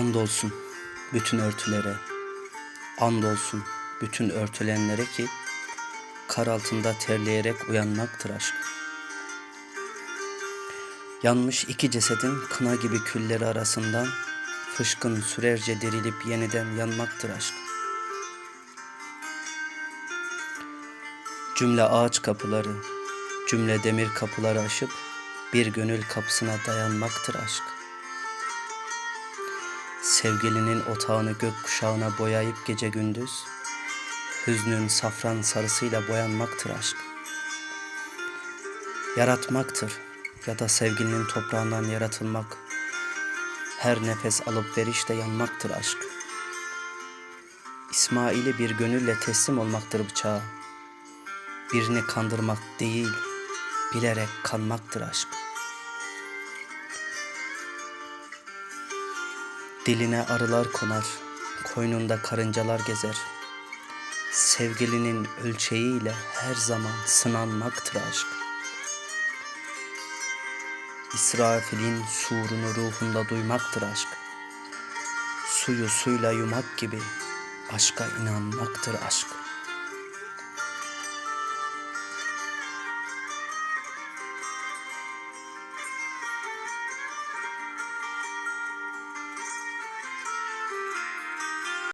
Andolsun bütün örtülere, andolsun bütün örtülenlere ki kar altında terleyerek uyanmaktır aşk. Yanmış iki cesedin kına gibi külleri arasından fışkın sürerce dirilip yeniden yanmaktır aşk. Cümle ağaç kapıları, cümle demir kapıları aşıp bir gönül kapısına dayanmaktır aşk. Sevgilinin otağını gökkuşağına boyayıp gece gündüz, hüznün safran sarısıyla boyanmaktır aşk. Yaratmaktır ya da sevgilinin toprağından yaratılmak, her nefes alıp verişte yanmaktır aşk. İsmail'i bir gönülle teslim olmaktır bıçağa. Birini kandırmak değil, bilerek kanmaktır aşk. Diline arılar konar, koynunda karıncalar gezer. Sevgilinin ölçeğiyle her zaman sınanmaktır aşk. İsrafil'in surunu ruhunda duymaktır aşk. Suyu suyla yumak gibi aşka inanmaktır aşk.